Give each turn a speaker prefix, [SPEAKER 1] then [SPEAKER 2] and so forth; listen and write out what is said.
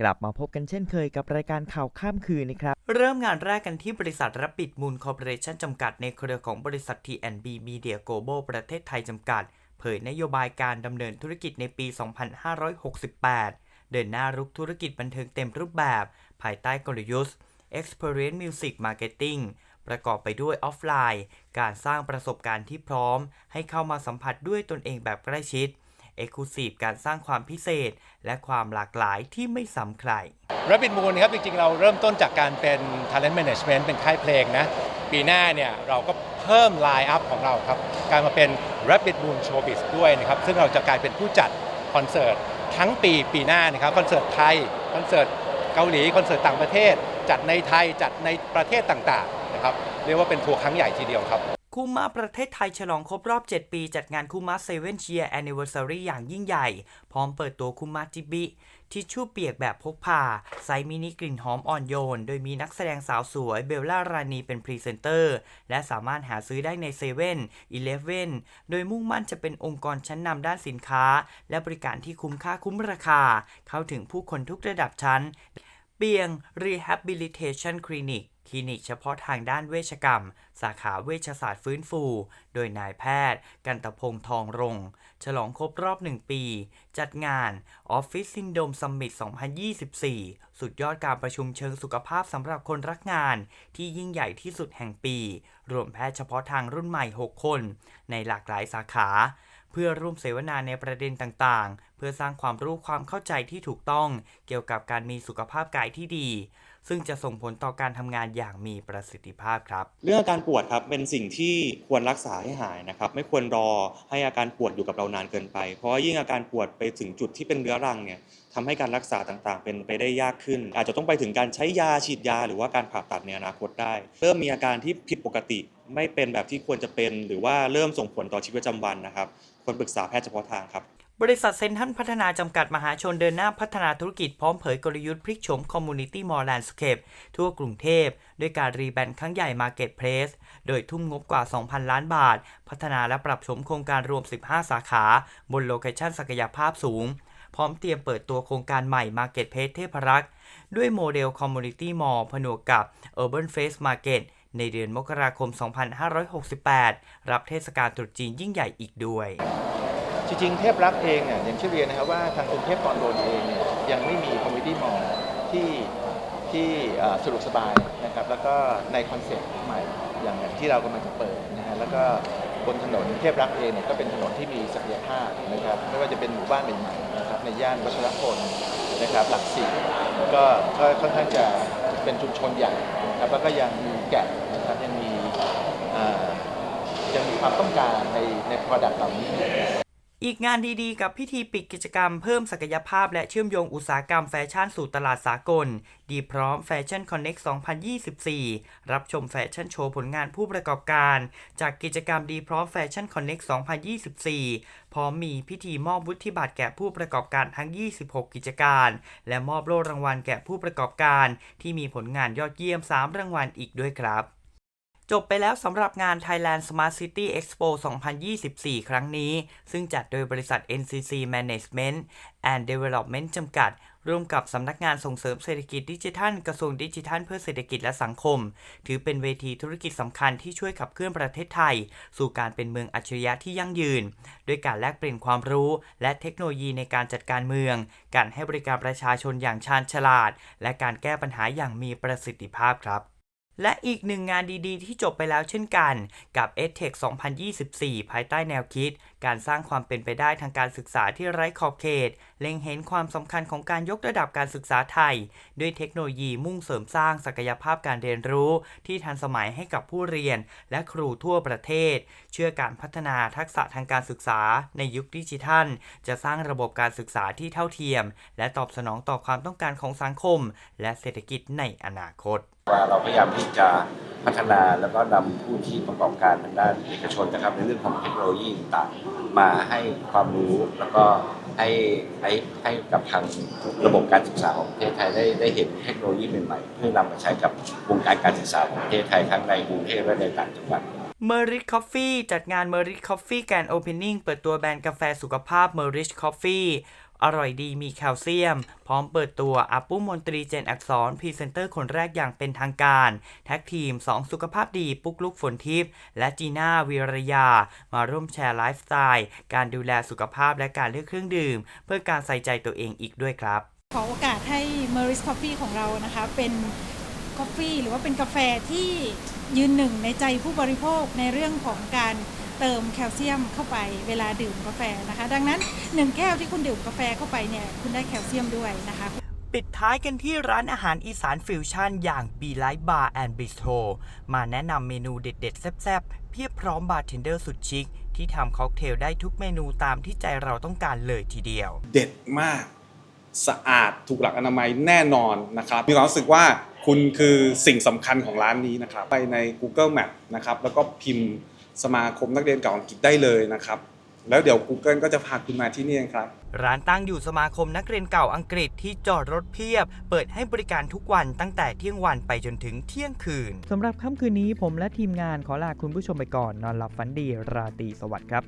[SPEAKER 1] กลับมาพบกันเช่นเคยกับรายการข่าวข้ามคืนนะครับ เริ่มงานแรกกันที่บริษัทรับปิดมูลคอร์ปอเรชั่นจำกัดในเครือของบริษัท T&B Media Global ประเทศไทยจำกัด เผยนโยบายการดำเนินธุรกิจในปี 2568 เดินหน้ารุกธุรกิจบันเทิงเต็มรูปแบบ ภายใต้กลยุทธ์ Experience Music Marketing ประกอบไปด้วยออฟไลน์ การสร้างประสบการณ์ที่พร้อม ให้เข้ามาสัมผัสด้วยตนเองแบบใกล้ชิด e x c l u s i v e การสร้างความพิเศษ และความหลากหลายที่ไม่ซ้ำใคร
[SPEAKER 2] Rabbit Moon ครับจริง ๆ เราเริ่มต้นจากการเป็น Talent Management เป็นค่ายเพลงนะ ปีหน้าเนี่ยเราก็เพิ่มไลน์อัพของเราครับ กายมาเป็น Rabbit Moon Showbiz ด้วยนะครับ ซึ่งเราจะกลายเป็นผู้จัดคอนเสิร์ตทั้งปีปีหน้านะครับคอนเสิร์ตไทยคอนเสิร์ตเกาหลีคอนเสิร์ตต่างประเทศ จัดในไทยจัดในประเทศต่างๆนะครับเรียกว่าเป็นทัวร์ครั้งใหญ่ทีเดียวครับ
[SPEAKER 1] คูมาประเทศไทยฉลองครบรอบ 7 ปี จัดงานคูมาเซเว่นเชียร์แอนนิเวอร์ซารีอย่างยิ่งใหญ่ พร้อมเปิดตัวคูมาจิบิทิชชู่เปียกแบบพกพาไซส์มินิกลิ่นหอมอ่อนโยน โดยมีนักแสดงสาวสวยเบลล่ารานีเป็นพรีเซนเตอร์ และสามารถหาซื้อได้ในเซเว่นอีเลฟเว่นโดยมุ่งมั่นจะเป็นองค์กรชั้นนำด้านสินค้า และบริการที่คุ้มค่าคุ้มราคา เข้าถึงผู้คนทุกระดับชั้นเปียง Rehabilitation Clinic คลินิกเฉพาะทางด้านเวชกรรม สาขาเวชศาสตร์ฟื้นฟู โดยนายแพทย์ กันตพงษ์ทองรงค์ฉลองครบรอบ 1 ปี จัดงาน Office Syndrome Summit 2024 สุดยอดการประชุมเชิงสุขภาพสำหรับคนรักงาน ที่ยิ่งใหญ่ที่สุดแห่งปี รวมแพทย์เฉพาะทางรุ่นใหม่ 6 คน ในหลากหลายสาขา เพื่อร่วมเสวนาในประเด็นต่างๆ เพื่อสร้างความรู้ความเข้าใจที่ถูกต้อง เกี่ยวกับการมีสุขภาพกายที่ดี ซึ่งจะส่งผลต่อการทำงานอย่างมีประสิทธิภาพครับ
[SPEAKER 3] เรื่องอาการปวดครับเป็นสิ่งที่ควรรักษาให้หายนะครับไม่ควรรอให้อาการปวดอยู่กับเรานานเกินไป เพราะว่ายิ่งอาการปวดไปถึงจุดที่เป็นเรื้อรังเนี่ยทำให้การรักษาต่างๆ เป็นไปได้ยากขึ้น อาจจะต้องไปถึงการใช้ยาฉีดยา หรือว่าการผ่าตัดในอนาคตได้ เริ่มมีอาการที่ผิดปกติ ไม่เป็นแบบที่ควรจะเป็น หรือว่าเริ่มส่งผลต่อชีวิตประจำวันนะครับควรปรึกษาแพทย์เฉพาะทางครับ
[SPEAKER 1] บริษัทเซนทันพัฒนาจำกัดมหาชนเดินหน้าพัฒนาธุรกิจพร้อมเผยกลยุทธ์พลิกโฉมคอมมูนิตี้มอลแลนด์สเคปทั่วกรุงเทพ ด้วยการรีแบรนด์ครั้งใหญ่ Market Place โดยทุ่มงบกว่า 2,000 ล้านบาท พัฒนาและปรับโฉมโครงการรวม 15 สาขา บนโลเคชั่นศักยภาพสูง พร้อมเตรียมเปิดตัวโครงการใหม่ Market Place เทพรักษ์ด้วยโมเดล Community Mall ผนวกกับ Urban Face Market ในเดือนมกราคม 2568 รับเทศกาลตรุษจีนยิ่งใหญ่อีกด้วย
[SPEAKER 4] จริงๆ เทพรักเองเนี่ยอย่างที่เรียนนะครับว่าทางกรุงเทพตอนบนเองเนี่ยยังไม่มีคอมมิตี้มอลที่ที่สะดวกสบายนะครับแล้วก็ในคอนเซ็ปต์ใหม่อย่างอย่างที่เรากำลังจะเปิดนะฮะแล้วก็บนถนนเทพรักเองเนี่ยก็เป็นถนนที่มีศักยภาพนะครับไม่ว่าจะเป็นหมู่บ้านใหม่ๆนะครับในย่านวัชรพลนะครับหลักสี่ก็ก็ค่อนข้างจะเป็นชุมชนใหญ่นะครับแล้วก็ยังมีแกะนะครับยังมีอ่อยังมีความต้องการในใน product เหล่านี้
[SPEAKER 1] อีกงานดีๆ กับพิธีปิดกิจกรรมเพิ่มศักยภาพและเชื่อมโยงอุตสาหกรรมแฟชั่นสู่ตลาดสากล ดีพร้อมแฟชั่นคอนเน็ก2024 รับชมแฟชั่นโชว์ผลงานผู้ประกอบการ จากกิจกรรมดีพร้อมแฟชั่นคอนเน็ก2024 พร้อมมีพิธีมอบวุฒิบัตรแก่ผู้ประกอบการทั้ง 26 กิจการ และมอบโล่รางวัลแก่ผู้ประกอบการ ที่มีผลงานยอดเยี่ยม 3 รางวัลอีกด้วยครับ จบไปแล้วสำหรับงาน Thailand Smart City Expo 2024 ครั้งนี้ ซึ่งจัดโดยบริษัท NCC Management and Development จำกัด ร่วมกับสำนักงานส่งเสริมเศรษฐกิจดิจิทัล กระทรวงดิจิทัลเพื่อเศรษฐกิจและสังคม ถือเป็นเวทีธุรกิจสำคัญที่ช่วยขับเคลื่อนประเทศไทย สู่การเป็นเมืองอัจฉริยะที่ยั่งยืน ด้วยการแลกเปลี่ยนความรู้ และเทคโนโลยีในการจัดการเมือง การให้บริการประชาชนอย่างชาญฉลาด และการแก้ปัญหาอย่างมีประสิทธิภาพครับ และอีกหนึ่งงานดีๆ ที่จบไปแล้วเช่นกัน กับ EdTech 2024 ภายใต้แนวคิด การสร้างความเป็นไปได้ทางการศึกษาที่ไร้ขอบเขต เล็งเห็นความสำคัญของการยกระดับการศึกษาไทย ด้วยเทคโนโลยีมุ่งเสริมสร้างศักยภาพการเรียนรู้ ที่ทันสมัยให้กับผู้เรียน และครูทั่วประเทศ เชื่อการพัฒนาทักษะทางการศึกษา ในยุคดิจิทัล จะสร้างระบบการศึกษาที่เท่าเทียม และตอบสนองต่อความต้องการของสังคม และเศรษฐกิจในอนาคต
[SPEAKER 5] ว่าเราพยายามที่จะพัฒนาแล้วก็นำผู้ที่ประกอบการทางด้านเอกชนนะครับ ในเรื่องของเทคโนโลยีต่างมาให้ความรู้แล้วก็ให้ให้ให้กับทางระบบการศึกษาของประเทศไทยได้ได้เห็นเทคโนโลยีใหม่ๆเพื่อนำมาใช้กับวงการการศึกษาของประเทศไทยทั้งในกรุงเทพและในต่างจังหวัด
[SPEAKER 1] m e r i t Coffee จัดงาน m e r i t Coffee Grand Opening เปิดตัวแบรนด์กาแฟสุขภาพ m e r i t Coffee อ อร่อยดีมีแคลเซียม พร้อมเปิดตัวอาปุ้มมนตรีเจนอักษรพรีเซนเตอร์คนแรกอย่างเป็นทางการ แท็กทีม 2 สุขภาพดีปุ๊กลุกฝนทิพย์และจีน่าวีรยา มาร่วมแชร์ไลฟ์สไตล์ การดูแลสุขภาพและการเลือกเครื่องดื่ม เพื่อการใส่ใจตัวเองอีกด้วยครับ
[SPEAKER 6] ขอโอกาสให้ m e r i s Coffee ของเรานะคะเป็นกาแฟหรือว่าเป็นกาแฟที่ยืนหนึ่งในใจผู้บริโภคในเรื่องของการ เติมแคลเซียมเข้าไปเวลาดื่มกาแฟนะคะ ดังนั้น 1 แก้วที่คุณดื่มกาแฟเข้าไปเนี่ยคุณได้แคลเซียมด้วยนะคะ
[SPEAKER 1] ปิดท้ายกันที่ร้านอาหารอีสานฟิวชั่น อย่าง b ีไลท์บาร์แอนด์บิสโ o มาแนะนำเมนูเด็ดๆ แซ่บๆ เพียบพร้อมบาร์เทนเดอร์สุดชิค ที่ทำค็อกเทลได้ทุกเมนูตามที่ใจเราต้องการเลยทีเดียว
[SPEAKER 7] เด็ดมาก สะอาดถูกหลักอนามัยแน่นอนนะครับมีความรู้สึกว่าคุณคือสิ่งสำคัญของร้านนี้นะครับ ไปใน Google Map นะครับแล้วก็พิมพ์ สมาคมนักเรียนเก่าอังกฤษได้เลยนะครับ แล้วเดี๋ยว Google ก็จะพาคุณมาที่นี่เองครับ
[SPEAKER 1] ร้านตั้งอยู่สมาคมนักเรียนเก่าอังกฤษที่จอดรถเพียบ เปิดให้บริการทุกวันตั้งแต่เที่ยงวันไปจนถึงเที่ยงคืน สำหรับค่ำคืนนี้ผมและทีมงานขอลาคุณผู้ชมไปก่อน นอนหลับฝันดีราตรีสวัสดิ์ครับ